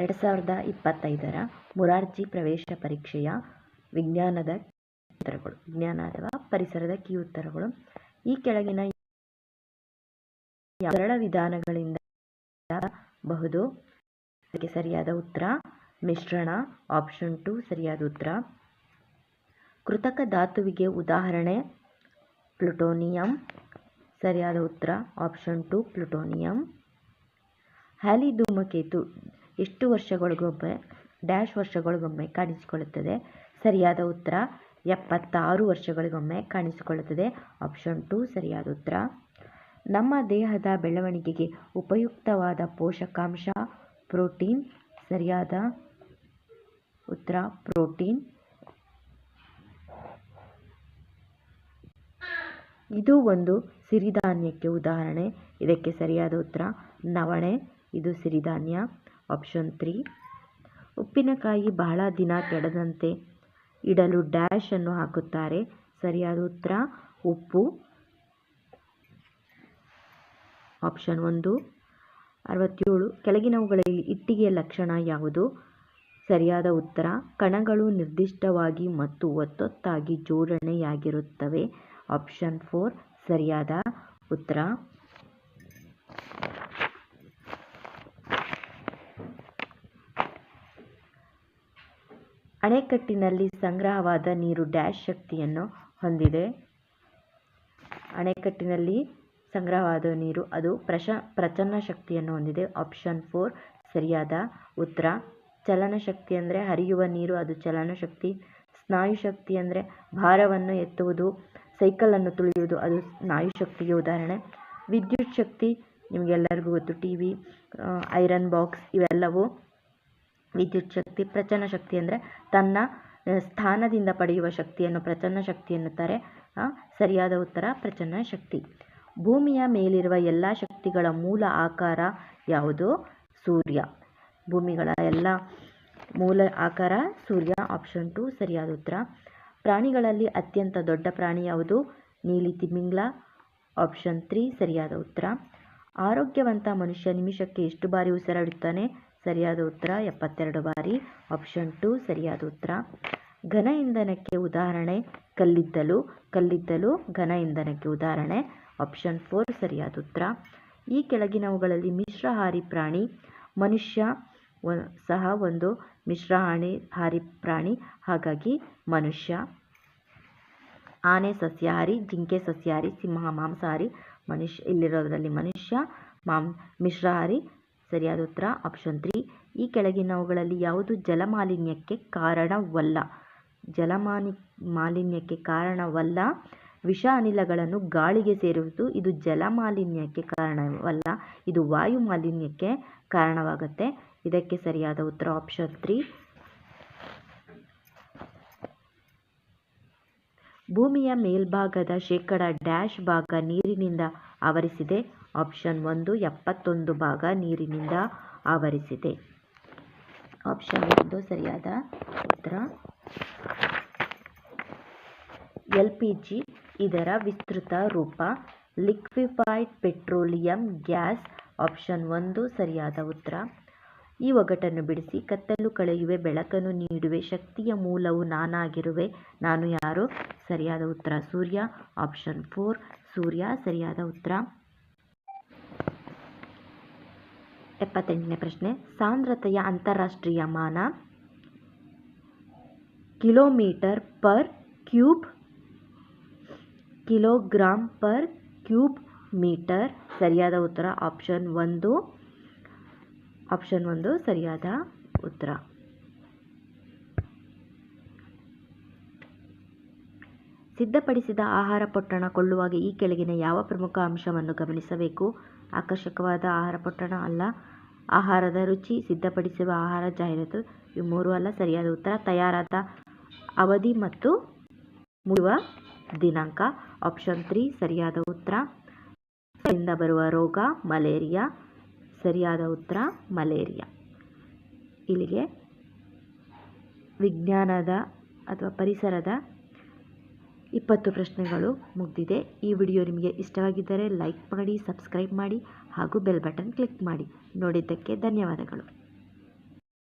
ಎರಡು ಸಾವಿರದ ಇಪ್ಪತ್ತೈದರ ಮೊರಾರ್ಜಿ ಪ್ರವೇಶ ಪರೀಕ್ಷೆಯ ವಿಜ್ಞಾನದ ಉತ್ತರಗಳು. ವಿಜ್ಞಾನ ಅಥವಾ ಪರಿಸರದ ಕೀ ಉತ್ತರಗಳು. ಈ ಕೆಳಗಿನ ಸರಳ ವಿಧಾನಗಳಿಂದ ಬಹುದು ಸರಿಯಾದ ಉತ್ತರ, ಮಿಶ್ರಣ, ಆಪ್ಷನ್ ಟು ಸರಿಯಾದ ಉತ್ತರ. ಕೃತಕ ಧಾತುವಿಗೆ ಉದಾಹರಣೆ, ಪ್ಲುಟೋನಿಯಂ. ಸರಿಯಾದ ಉತ್ತರ, ಆಪ್ಷನ್ ಟು ಪ್ಲುಟೋನಿಯಂ. ಹ್ಯಾಲಿ ಧೂಮಕೇತು ಎಷ್ಟು ವರ್ಷಗಳಿಗೊಮ್ಮೆ, ಡ್ಯಾಶ್ ವರ್ಷಗಳಿಗೊಮ್ಮೆ ಕಾಣಿಸಿಕೊಳ್ಳುತ್ತದೆ? ಸರಿಯಾದ ಉತ್ತರ, ಎಪ್ಪತ್ತಾರು ವರ್ಷಗಳಿಗೊಮ್ಮೆ ಕಾಣಿಸಿಕೊಳ್ಳುತ್ತದೆ. ಆಪ್ಷನ್ ಟು, ಸರಿಯಾದ ಉತ್ತರ. ನಮ್ಮ ದೇಹದ ಬೆಳವಣಿಗೆಗೆ ಉಪಯುಕ್ತವಾದ ಪೋಷಕಾಂಶ, ಪ್ರೋಟೀನ್, ಸರಿಯಾದ ಉತ್ತರ, ಪ್ರೋಟೀನ್. ಇದು ಒಂದು ಸಿರಿಧಾನ್ಯಕ್ಕೆ ಉದಾಹರಣೆ. ಇದಕ್ಕೆ ಸರಿಯಾದ ಉತ್ತರ, ನವಣೆ. ಇದು ಸಿರಿಧಾನ್ಯ. Option three. ಉಪ್ಪಿನಕಾಯಿ ಬಹಳ ದಿನ ಕೆಡದಂತೆ ಇಡಲು ಡ್ಯಾಶ್ ಅನ್ನು ಹಾಕುತ್ತಾರೆ. ಸರಿಯಾದ ಉತ್ತರ, ಉಪ್ಪು. ಆಪ್ಷನ್ ಒಂದು. ಅರವತ್ತೇಳು. ಕೆಳಗಿನವುಗಳಲ್ಲಿ ಇಟ್ಟಿಗೆಯ ಲಕ್ಷಣ ಯಾವುದು? ಸರಿಯಾದ ಉತ್ತರ, ಕಣಗಳು ನಿರ್ದಿಷ್ಟವಾಗಿ ಮತ್ತು ಒತ್ತೊತ್ತಾಗಿ ಜೋಡಣೆಯಾಗಿರುತ್ತವೆ. Option four. ಸರಿಯಾದ ಉತ್ತರ. ಅಣೆಕಟ್ಟಿನಲ್ಲಿ ಸಂಗ್ರಹವಾದ ನೀರು ಡ್ಯಾಶ್ ಶಕ್ತಿಯನ್ನು ಹೊಂದಿದೆ. ಅಣೆಕಟ್ಟಿನಲ್ಲಿ ಸಂಗ್ರಹವಾದ ನೀರು, ಅದು ಪ್ರಶ, ಪ್ರಚನ್ನ ಶಕ್ತಿಯನ್ನು ಹೊಂದಿದೆ. ಆಪ್ಷನ್ ಫೋರ್, ಸರಿಯಾದ ಉತ್ತರ. ಚಲನ ಶಕ್ತಿ ಅಂದರೆ ಹರಿಯುವ ನೀರು, ಅದು ಚಲನ ಶಕ್ತಿ. ಸ್ನಾಯು ಶಕ್ತಿ ಅಂದರೆ ಭಾರವನ್ನು ಎತ್ತುವುದು ಸೈಕಲನ್ನು ತುಳಿಯುವುದು, ಅದು ಸ್ನಾಯು ಶಕ್ತಿಗೆ ಉದಾಹರಣೆ. ವಿದ್ಯುತ್ ಶಕ್ತಿ, ನಿಮಗೆಲ್ಲರಿಗೂ ಗೊತ್ತು ಟಿ ವಿ ಐರನ್ ಬಾಕ್ಸ್ ಇವೆಲ್ಲವೂ ವಿದ್ಯುತ್ ಶಕ್ತಿ ಪ್ರಚನ ಶಕ್ತಿ ಅಂದರೆ ತನ್ನ ಸ್ಥಾನದಿಂದ ಪಡೆಯುವ ಶಕ್ತಿಯನ್ನು ಪ್ರಚನ್ನ ಶಕ್ತಿ ಎನ್ನುತ್ತಾರೆ. ಸರಿಯಾದ ಉತ್ತರ ಪ್ರಚನ್ನ ಶಕ್ತಿ. ಭೂಮಿಯ ಮೇಲಿರುವ ಎಲ್ಲ ಶಕ್ತಿಗಳ ಮೂಲ ಆಕಾರ ಯಾವುದು? ಸೂರ್ಯ. ಭೂಮಿಗಳ ಎಲ್ಲ ಮೂಲ ಆಕಾರ ಸೂರ್ಯ. ಆಪ್ಷನ್ ಟು ಸರಿಯಾದ ಉತ್ತರ. ಪ್ರಾಣಿಗಳಲ್ಲಿ ಅತ್ಯಂತ ದೊಡ್ಡ ಪ್ರಾಣಿ ಯಾವುದು? ನೀಲಿ ತಿಮಿಂಗ್ಲ. ಆಪ್ಷನ್ ತ್ರೀ ಸರಿಯಾದ ಉತ್ತರ. ಆರೋಗ್ಯವಂತ ಮನುಷ್ಯ ನಿಮಿಷಕ್ಕೆ ಎಷ್ಟು ಬಾರಿ ಉಸಿರಾಡುತ್ತಾನೆ? ಸರಿಯಾದ ಉತ್ತರ, ಎಪ್ಪತ್ತೆರಡು ಬಾರಿ. ಆಪ್ಷನ್ ಟು, ಸರಿಯಾದ ಉತ್ತರ. ಘನ ಇಂಧನಕ್ಕೆ ಉದಾಹರಣೆ, ಕಲ್ಲಿದ್ದಲು. ಕಲ್ಲಿದ್ದಲು, ಘನ ಇಂಧನಕ್ಕೆ ಉದಾಹರಣೆ. ಆಪ್ಷನ್ ಫೋರ್, ಸರಿಯಾದ ಉತ್ತರ. ಈ ಕೆಳಗಿನವುಗಳಲ್ಲಿ ಮಿಶ್ರಹಾರಿ ಪ್ರಾಣಿ, ಮನುಷ್ಯ ಸಹ ಒಂದು ಮಿಶ್ರಹಾರಿ ಹಾರಿ ಪ್ರಾಣಿ. ಹಾಗಾಗಿ ಮನುಷ್ಯ. ಆನೆ, ಸಸ್ಯಾಹಾರಿ, ಜಿಂಕೆ, ಸಸ್ಯಾಹಾರಿ, ಸಿಂಹ, ಮಾಂಸಾಹಾರಿ. ಮನುಷ್ಯ, ಇಲ್ಲಿರೋದ್ರಲ್ಲಿ ಮನುಷ್ಯ, ಮಾಂ ಮಿಶ್ರಹಾರಿ ಸರಿಯಾದ ಉತ್ತರ ಆಪ್ಷನ್ ತ್ರೀ ಈ ಕೆಳಗಿನವುಗಳಲ್ಲಿ ಯಾವುದು ಜಲಮಾಲಿನ್ಯಕ್ಕೆ ಕಾರಣವಲ್ಲ? ಜಲಮಾನಿ, ಮಾಲಿನ್ಯಕ್ಕೆ ಕಾರಣವಲ್ಲ. ವಿಷ ಅನಿಲಗಳನ್ನು ಗಾಳಿಗೆ ಸೇರುವುದು ಇದು ಜಲಮಾಲಿನ್ಯಕ್ಕೆ ಕಾರಣವಲ್ಲ. ಇದು ವಾಯು ಮಾಲಿನ್ಯಕ್ಕೆ ಕಾರಣವಾಗುತ್ತೆ. ಇದಕ್ಕೆ ಸರಿಯಾದ ಉತ್ತರ ಆಪ್ಷನ್ ತ್ರೀ ಭೂಮಿಯ ಮೇಲ್ಭಾಗದ ಶೇಕಡ ಡ್ಯಾಶ್ ಭಾಗ ನೀರಿನಿಂದ ಆವರಿಸಿದೆ. ಆಪ್ಷನ್ ಒಂದು, ಎಪ್ಪತ್ತೊಂದು ಭಾಗ ನೀರಿನಿಂದ ಆವರಿಸಿದೆ. ಆಪ್ಷನ್ ಒಂದು, ಸರಿಯಾದ ಉತ್ತರ. ಎಲ್ ಪಿ ಜಿ ಇದರ ವಿಸ್ತೃತ ರೂಪ. Liquefied petroleum gas. ಆಪ್ಷನ್ ಒಂದು, ಸರಿಯಾದ ಉತ್ತರ. ಈ ಒಗಟನ್ನು ಬಿಡಿಸಿ ಕತ್ತಲು ಕಳೆಯುವೆ, ಬೆಳಕನ್ನು ನೀಡುವೆ, ಶಕ್ತಿಯ ಮೂಲವು ನಾನಾಗಿರುವೆ. ನಾನು ಯಾರು? ಸರಿಯಾದ ಉತ್ತರ. ಸೂರ್ಯ. Option four. ಸೂರ್ಯ, ಸರಿಯಾದ ಉತ್ತರ. ಎಪ್ಪತ್ತೆಂಟನೇ ಪ್ರಶ್ನೆ. ಸಾಂದ್ರತೆಯ ಅಂತಾರಾಷ್ಟ್ರೀಯ ಮಾನ kilometre per cube kilogram per cube metre? ಸರಿಯಾದ ಉತ್ತರ. ಆಪ್ಷನ್ ಒಂದು. ಆಪ್ಷನ್ ಒಂದು ಸರಿಯಾದ ಉತ್ತರ. ಸಿದ್ಧಪಡಿಸಿದ ಆಹಾರ ಪೊಟ್ಟಣ ಕೊಳ್ಳುವಾಗ ಈ ಕೆಳಗಿನ ಯಾವ ಪ್ರಮುಖ ಅಂಶವನ್ನು ಗಮನಿಸಬೇಕು? ಆಕರ್ಷಕವಾದ ಆಹಾರ ಪೊಟ್ಟಣ ಅಲ್ಲ. ಆಹಾರದ ರುಚಿ ಸಿದ್ಧಪಡಿಸುವ ಆಹಾರ, ಜಾಹೀರಾತು, ಇವು ಮೂರು ಅಲ್ಲ, ಸರಿಯಾದ ಉತ್ತರ. ತಯಾರಾದ ಅವಧಿ ಮತ್ತು ಮುಳುವ ದಿನಾಂಕ. ಆಪ್ಷನ್ ತ್ರೀ ಸರಿಯಾದ ಉತ್ತರ. ಬರುವ ರೋಗ, ಮಲೇರಿಯಾ. ಸರಿಯಾದ ಉತ್ತರ, ಮಲೇರಿಯಾ. ಇಲ್ಲಿಗೆ ವಿಜ್ಞಾನದ ಅಥವಾ ಪರಿಸರದ ಇಪ್ಪತ್ತು ಪ್ರಶ್ನೆಗಳು ಮುಗಿದಿದೆ. ಈ ವಿಡಿಯೋ ನಿಮಗೆ ಇಷ್ಟವಾಗಿದ್ದರೆ ಲೈಕ್ ಮಾಡಿ, ಸಬ್ಸ್ಕ್ರೈಬ್ ಮಾಡಿ ಹಾಗೂ ಬೆಲ್ ಬಟನ್ ಕ್ಲಿಕ್ ಮಾಡಿ. ನೋಡಿದ್ದಕ್ಕೆ ಧನ್ಯವಾದಗಳು.